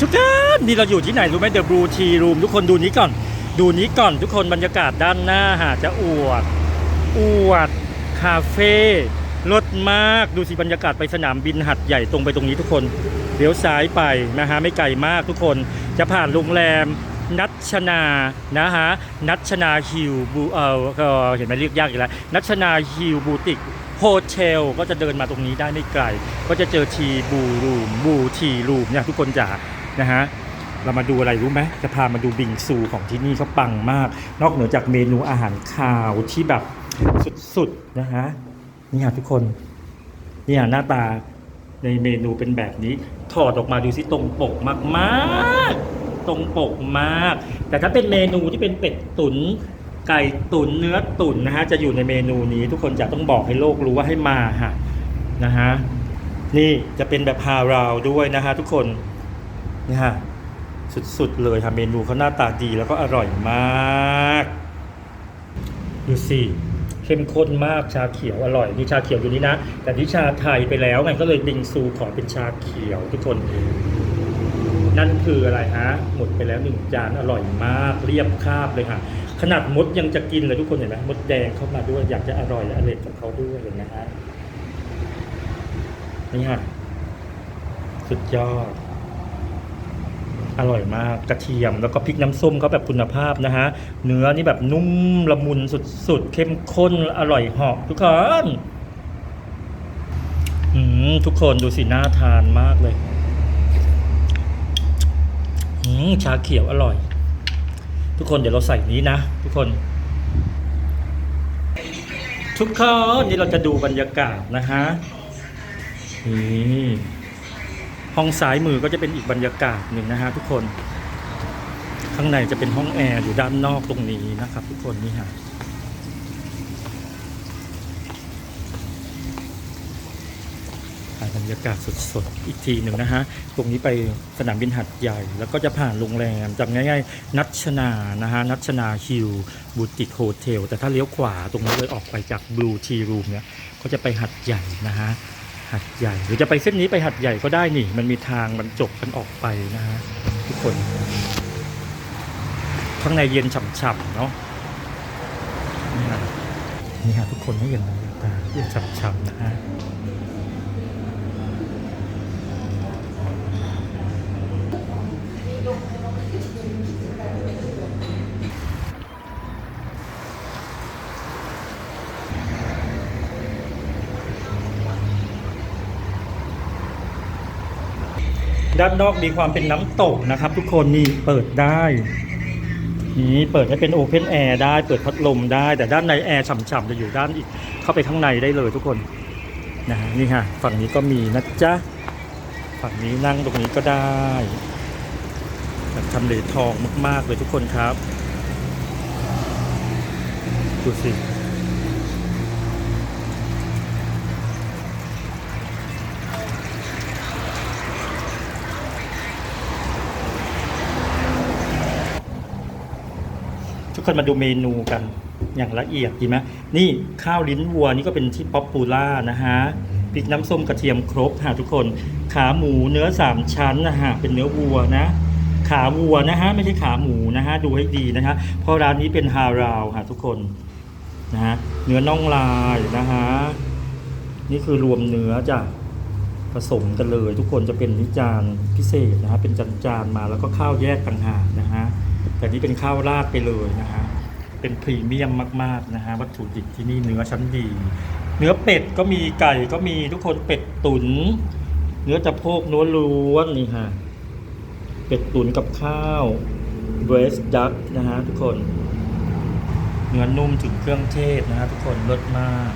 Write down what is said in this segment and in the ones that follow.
ทุกท่านนี่เราอยู่ที่ไหนรู้ไหมเดอะบลูทีรูมทุกคนดูนี้ก่อน ดูนี้ก่อนทุกคนบรรยากาศด้านหน้าหาดจะอวด อวด คาเฟ่รถมากดูสิบรรยากาศไปสนามบินหัดใหญ่ตรงไปตรงนี้ทุกคนเลี้ยวซ้ายไปนะฮะไม่ไกลมากทุกคนจะผ่านโรงแรมนัชนานะฮะนัชนาฮิลบูเออก็เห็นไหมเรียกยากอีกแล้วนัชนาฮิลบูติกโฮเทลก็จะเดินมาตรงนี้ได้ไม่ไกล ก็จะเจอทีบูรูมบูทีรูมเนี่ยทุกคนจ๋า นะฮะเรามาดูอะไรรู้ไหมจะพามาดูบิงซูของที่นี่เขาปังมาก นอกเหนือจากเมนูอาหารคาวที่แบบสุดๆนะฮะนี่ฮะทุกคนนี่ฮะหน้าตาในเมนูเป็นแบบนี้ ถอดออกมาดูสิตรงปกมากๆ ตรงปกมาก แต่ถ้าเป็นเมนูที่เป็นเป็ดตุนไก่ตุนเนื้อตุ๋นนะฮะจะอยู่ในเมนูนี้ ทุกคนจะต้องบอกให้โลกรู้ว่าให้มาฮะนะฮะนี่จะเป็นแบบฮาราวด้วยนะฮะทุกคน นี่ฮะสุดๆเลยค่ะเมนูเขาหน้าตาดีแล้วก็อร่อยมาก ดูสิเข้มข้นมากชาเขียวอร่อยนี่ชาเขียวอยู่นี่นะ แต่นี่ชาไทยไปแล้วไงก็เลยบิงซูขอเป็นชาเขียวทุกคน นั่นคืออะไรฮะหมดไปแล้วหนึ่งจานอร่อยมากเรียบคาบเลยค่ะขนาดมดยังจะกินเลยทุกคนเห็นไหมมดแดงเข้ามาด้วยอยากจะอร่อยอร่อยกับเขาด้วยเห็นไหมฮะนี่ฮะสุดยอด อร่อยมากกระเทียมแล้วก็พริกน้ำส้มเขาแบบคุณภาพนะฮะ เนื้อนี่แบบนุ่มละมุนสุดๆ เข้มข้นอร่อยเหอกทุกคนอืมทุกคนดูสิน่าทานมากเลยอืมชาเขียวอร่อย ทุกคนเดี๋ยวเราใส่นี้นะ ทุกคน ทุกคนนี่เราจะดูบรรยากาศนะฮะนี่ ห้องซ้ายมือก็จะเป็นอีกบรรยากาศหนึ่งนะฮะทุกคน ข้างในจะเป็นห้องแอร์อยู่ด้านนอกตรงนี้นะครับ ทุกคนนี่ฮะบรรยากาศสดๆ อีกทีหนึ่งนะฮะ ตรงนี้ไปสนามบินหัดใหญ่ แล้วก็จะผ่านโรงแรมจำง่ายๆ นัชนา นะฮะ นัชนาฮิลบูติกโฮเทล แต่ถ้าเลี้ยวขวาตรงนี้เลยออกไปจากบลูทีรูมเนี่ย ก็จะไปหัดใหญ่นะฮะ หัดใหญ่ หรือจะไปเส้นนี้ไปหัดใหญ่ก็ได้นี่ มันมีทางมันจบกันออกไปนะฮะทุกคน ข้างในเย็นฉ่ำๆเนาะนี่ฮะนี่ฮะทุกคนไม่เห็นบรรยากาศเย็นฉ่ำๆนะฮะ ด้านนอกมีความเป็นน้ำตกนะครับ ทุกคนนี่เปิดได้ นี่เปิดให้เป็นโอเพนแอร์ได้เปิดพัดลมได้ แต่ด้านในแอร์ฉ่ำๆจะอยู่ด้านอีกเข้าไปข้างในได้เลยทุกคนนะฮะนี่ฮะฝั่งนี้ก็มีนะจ๊ะฝั่งนี้นั่งตรงนี้ก็ได้ทำเลทองมาก ๆ เลยทุกคนครับดูสิ คนมาดูเมนูกันอย่างละเอียดดีไหมนี่ข้าวลิ้นวัวนี่ก็เป็นที่ป๊อปปูล่านะฮะพริกน้ำส้มกระเทียมครบฮะทุกคน ขาหมูเนื้อสามชั้นนะฮะเป็นเนื้อวัวนะ ขาวัวนะฮะไม่ใช่ขาหมูนะฮะดูให้ดีนะฮะเพราะร้านนี้เป็นฮาราวฮะทุกคนนะฮะเนื้อน่องลายนะฮะนี่คือรวมเนื้อจ้ะผสมกันเลย ทุกคนจะเป็นนิจานพิเศษนะฮะเป็นจานๆมาแล้วก็ข้าวแยกต่างหากนะฮะ แต่นี่เป็นข้าวราดไปเลยนะฮะเป็นพรีเมียมมากๆนะฮะวัตถุดิบที่นี่เนื้อชั้นดี เนื้อเป็ดก็มีไก่ก็มีทุกคนเป็ดตุนเนื้อตะโพกนัวล้วนนี่ฮะเป็ดตุ๋นกับข้าวเบรสดักนะฮะทุกคนเนื้อนุ่มถึงเครื่องเทศนะฮะทุกคนเลิศมาก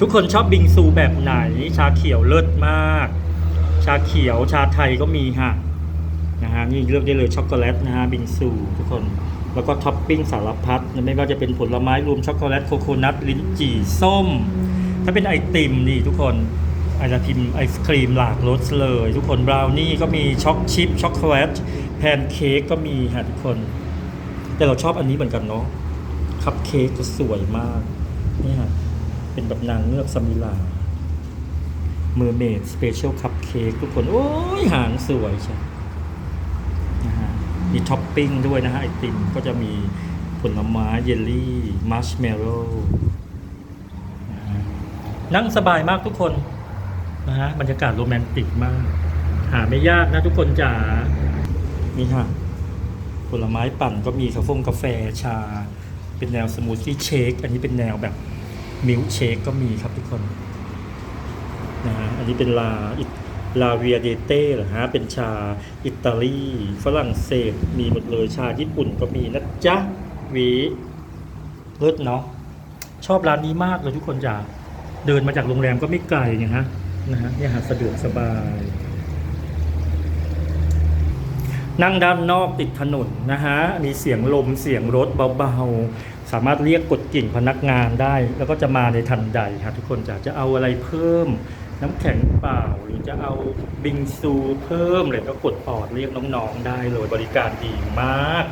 ทุกคนชอบบิงซูแบบไหน ชาเขียวเลิศมาก ชาเขียวชาไทยก็มีฮะ นะฮะนี่เลือกได้เลยช็อกโกแลตนะฮะบิงซูทุกคน แล้วก็ท็อปปิ้งสารพัดไม่ว่าจะเป็นผลไม้รวมช็อกโกแลตโคโคนัทลิ้นจี่ส้ม ถ้าเป็นไอติมนี่ทุกคนไอติมไอศครีมหลากรสเลย ทุกคนบราวนี่ก็มีช็อกชิพช็อกโกแลตแพนเค้กก็มีฮะทุกคน แต่เราชอบอันนี้เหมือนกันเนาะคัพเค้กจะสวยมากนี่ฮะเป็นแบบนางเงือกสมิลาเมอร์เมดสเปเชียลคัพเค้กทุกคน โอ้ยหางสวยใช่ มีท็อปปิ้งด้วยนะฮะไอติมก็จะมีผลไม้เยลลี่มัชเมลโล่นั่งสบายมากทุกคนนะฮะบรรยากาศโรแมนติกมาก หาไม่ยากนะทุกคนจ๋านี่ค่ะผลไม้ปั่นก็มีกาแฟกาแฟชา เป็นแนวสมูทตี้เชคอันนี้เป็นแนวแบบมิลค์เชคก็มีครับทุกคนนะฮะอันนี้เป็นลาอิ ลาเวียเดเต้เหรอฮะ เป็นชาอิตาลี ฝรั่งเศส มีหมดเลย ชาญี่ปุ่นก็มีนะจ๊ะวีเลิศเนาะ ชอบร้านนี้มากเลยทุกคนจ๋าเดินมาจากโรงแรมก็ไม่ไกลเนี่ยฮะ นะฮะเนี่ยฮะสะดวกสบาย นั่งด้านนอกติดถนนนะฮะ มีเสียงลมเสียงรถเบาๆ สามารถเรียกกดกิ่งพนักงานได้ แล้วก็จะมาในทันใดครับทุกคนจะจะเอาอะไรเพิ่ม น้ำแข็งเปล่าหรือจะเอาบิงซูเพิ่มเลยก็กดออดเรียกน้องๆได้เลยบริการดีมาก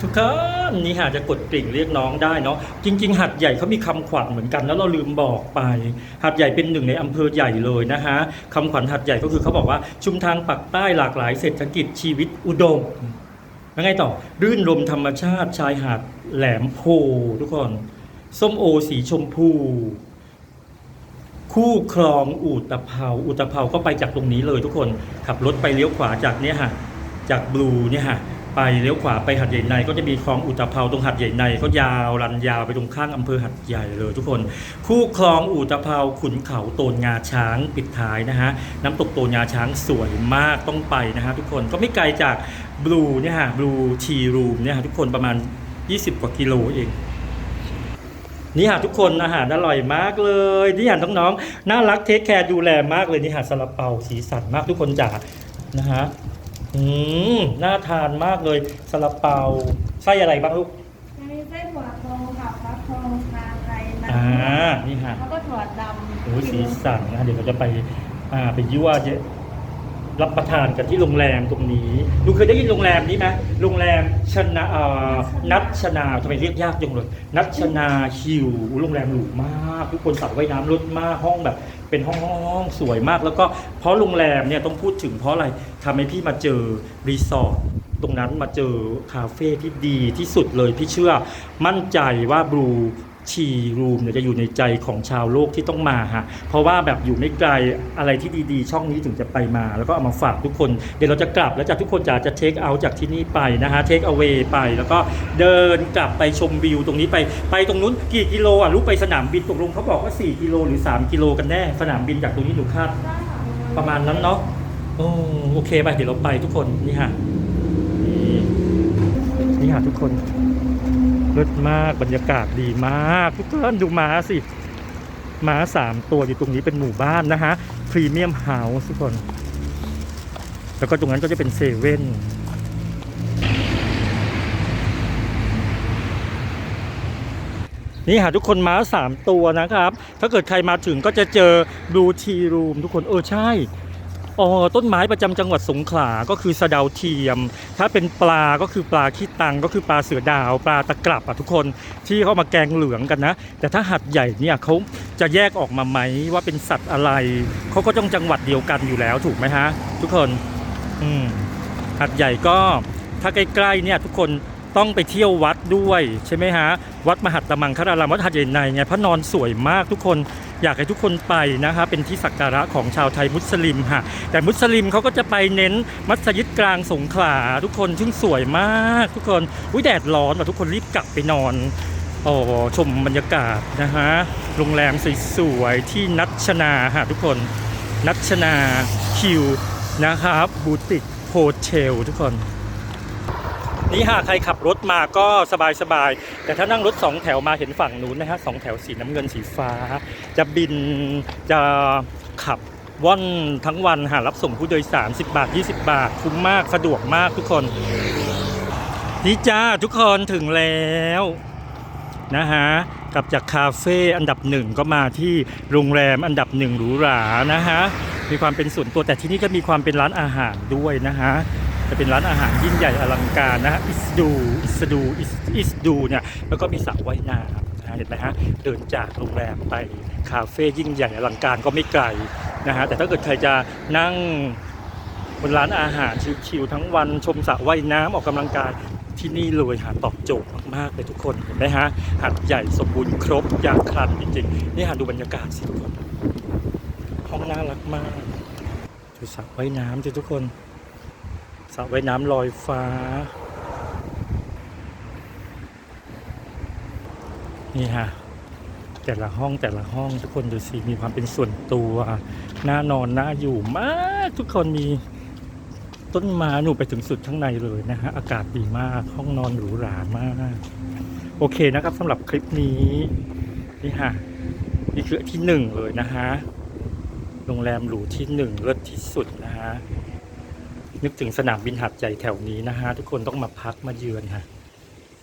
ทุกคนนี่หาจะกดกริ่งเรียกน้องได้เนาะจริง ๆ หัดใหญ่เขามีคำขวัญเหมือนกัน แล้วเราลืมบอกไป หัดใหญ่เป็นหนึ่งในอำเภอใหญ่เลยนะฮะคำขวัญหัดใหญ่ก็คือเขาบอกว่าชุมทางปักใต้หลากหลายเศรษฐกิจชีวิตอุดม แล้วไงต่อ รื่นรมธรรมชาติชายหาดแหลมโพทุกคน ส้มโอสีชมพู คู่คลองอูตะเภาอูตะเภาก็ไปจากตรงนี้เลยทุกคน ขับรถไปเลี้ยวขวาจากเนี่ยฮะจากบลูเนี่ยฮะไปเลี้ยวขวาไปหัดใหญ่ใน ก็จะมีคลองอุตะเภาตรงหัดใหญ่ในก็ยาวรันยาวไปตรงข้างอำเภอหัดใหญ่เลย ทุกคน คู่คลองอูตะเภาขุนเขาโตนงาช้างปิดท้ายนะฮะน้ำตกโตนงาช้างสวยมากต้องไปนะฮะทุกคนก็ไม่ไกลจาก บลูเนี่ยฮะบลูทีรูมเนี่ยฮะทุกคนประมาณ 20 กว่ากิโลเอง นี่หาทุกคนอาหารอร่อยมากเลยนี่หาน้องๆน่ารักเทคแคร์ดูแลมากเลยนี่หาซาลาเปาสีสันมากทุกคนจ๋านะฮะอืมน่าทานมากเลยซาลาเปาไส้อะไรบ้างลูกมีไส้ถั่วทองกับฟักทองชาไทยนะอ่านี่ฮะแล้วก็ถั่วดำโอ้ยสีสันนะเดี๋ยวเราจะไปอ่าไปยั่วเยอะ รับประทานกันที่โรงแรมตรงนี้ดูเคยได้ยินโรงแรมนี้ไหมโรงแรมชนะอ่านัทชนาทำไมเรียกยากจังเลยนัทชนาฮิวโรงแรมหรูมาก ทุกคนสระว่ายน้ำรถมากห้องแบบ เป็นห้องห้องห้องสวยมาก แล้วก็เพราะโรงแรมเนี่ยต้องพูดถึงเพราะอะไรทำให้พี่มาเจอรีสอร์ทตรงนั้นมาเจอคาเฟ่ที่ดีที่สุดเลยพี่เชื่อมั่นใจว่าบลู ชีรูมเนี่ยจะอยู่ในใจของชาวโลกที่ต้องมาฮะ เพราะว่าแบบอยู่ไม่ไกลอะไรที่ดีๆ ช่องนี้ถึงจะไปมา แล้วก็เอามาฝากทุกคน เดี๋ยวเราจะกลับแล้วจากทุกคนจะจะเทคเอาจากที่นี่ไปนะฮะเทคเอา a y ไป แล้วก็เดินกลับไปชมวิวตรงนี้ไป ไปตรงนู้นกี่กิโลอะลูกไปสนามบินตกลงเขาบอกว่า 4 กิโลหรือ 3 กิโลกันแน่ สนามบินจากตรงนี้หนูคาดประมาณนั้นเนาะโอ้โอเคไปเดี๋ยวเราไปทุกคนนี่ฮะนี่นี่ฮะทุกคน รถมากบรรยากาศดีมาก ทุกคนดูม้าสิม้าสามตัวอยู่ตรงนี้เป็นหมู่บ้านนะฮะพรีเมียมเฮาส์ทุกคน แล้วก็ตรงนั้นก็จะเป็นเซเว่นนี่หาทุกคนม้าสามตัวนะครับ ถ้าเกิดใครมาถึงก็จะเจอ Blue Tea Room ทุกคนเออใช่ อ๋อต้นไม้ประจำจังหวัดสงขลาก็คือสะเดาเทียม ถ้าเป็นปลาก็คือปลาขี้ตังก็คือปลาเสือดาว ปลาตะกรับอะทุกคนที่เขามาแกงเหลืองกันนะ แต่ถ้าหัดใหญ่เนี่ยเขาจะแยกออกมาไหมว่าเป็นสัตว์อะไรเขาก็ต้องจังหวัดเดียวกันอยู่แล้วถูกไหมฮะ ทุกคนอืมหัดใหญ่ก็ถ้าใกล้ๆเนี่ยทุกคน ต้องไปเที่ยววัดด้วยใช่ไหมฮะ วัดมหัตตมังคารารามวัดหัดใหญ่ในไงพระนอนสวยมากทุกคนอยากให้ทุกคนไปนะฮะเป็นที่สักการะของชาวไทยมุสลิมฮะแต่มุสลิมเขาก็จะไปเน้นมัสยิดกลางสงขลาทุกคนซึ่งสวยมากทุกคนอุ้ยแดดร้อนอะทุกคนรีบกลับไปนอนโอ้ชมบรรยากาศนะฮะโรงแรมสวยๆที่นัชนาฮะทุกคนนัชนาคิวนะครับบูติกโฮเทลทุกคน นี่หากใครขับรถมาก็สบายๆ แต่ถ้านั่งรถสองแถวมาเห็นฝั่งนู้นนะฮะสองแถวสีน้ำเงินสีฟ้า จะบินจะขับว่อนทั้งวันหารับส่งผู้โดยสาร10 บาท 20 บาท คุ้มมากสะดวกมากทุกคน นี่จ้าทุกคนถึงแล้วนะฮะกลับจากคาเฟ่อันดับหนึ่งก็มาที่โรงแรมอันดับหนึ่งหรูหรานะฮะมีความเป็นส่วนตัวแต่ที่นี่ก็มีความเป็นร้านอาหารด้วยนะฮะ จะเป็นร้านอาหารยิ่งใหญ่อลังการนะฮะอิสดูอิสดูอิสดูเนี่ยแล้วก็มีสระว่ายน้ำนะเห็นไหมฮะเดินจากโรงแรมไปคาเฟ่ยิ่งใหญ่อลังการก็ไม่ไกลนะฮะแต่ถ้าเกิดใครจะนั่งบนร้านอาหารชิลๆทั้งวันชมสระว่ายน้ำออกกำลังกายที่นี่เลยหาตอบโจทย์มากๆเลยทุกคนเห็นไหมฮะหาดใหญ่สมบูรณ์ครบอย่างครันจริงๆนี่หาดูบรรยากาศสิทุกคนห้องน่ารักมากจุดสระว่ายน้ำสิทุกคน สระว่ายน้ำลอยฟ้า นี่ฮะ แต่ละห้องแต่ละห้องทุกคนดูสิ มีความเป็นส่วนตัวน่านอนน่าอยู่มากทุกคนมีต้นไม้หนูไปถึงสุดข้างในเลยนะฮะ อากาศดีมากห้องนอนหรูหรามาก โอเคนะครับสำหรับคลิปนี้ นี่ฮะ นี่คือที่หนึ่งเลยนะฮะโรงแรมหรูที่หนึ่งเลิศที่สุดนะฮะ นึกถึงสนามบินหัดใหญ่แถวนี้นะฮะ ทุกคนต้องมาพักมาเยือนฮะ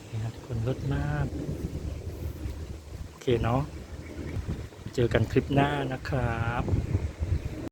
นี่ฮะทุกคนรถมาก โอเคเนาะเจอกันคลิปหน้านะครับ